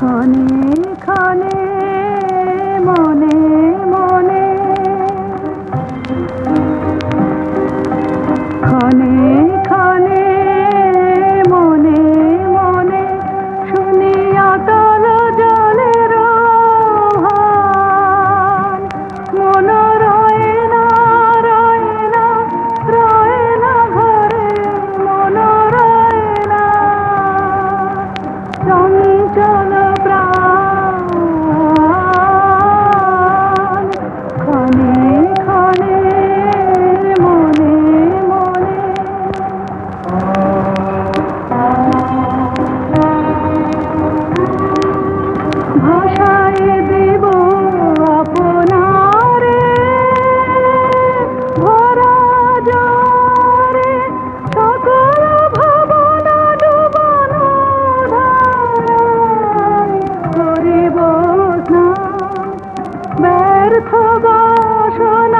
ক্ষণে ক্ষণে थगा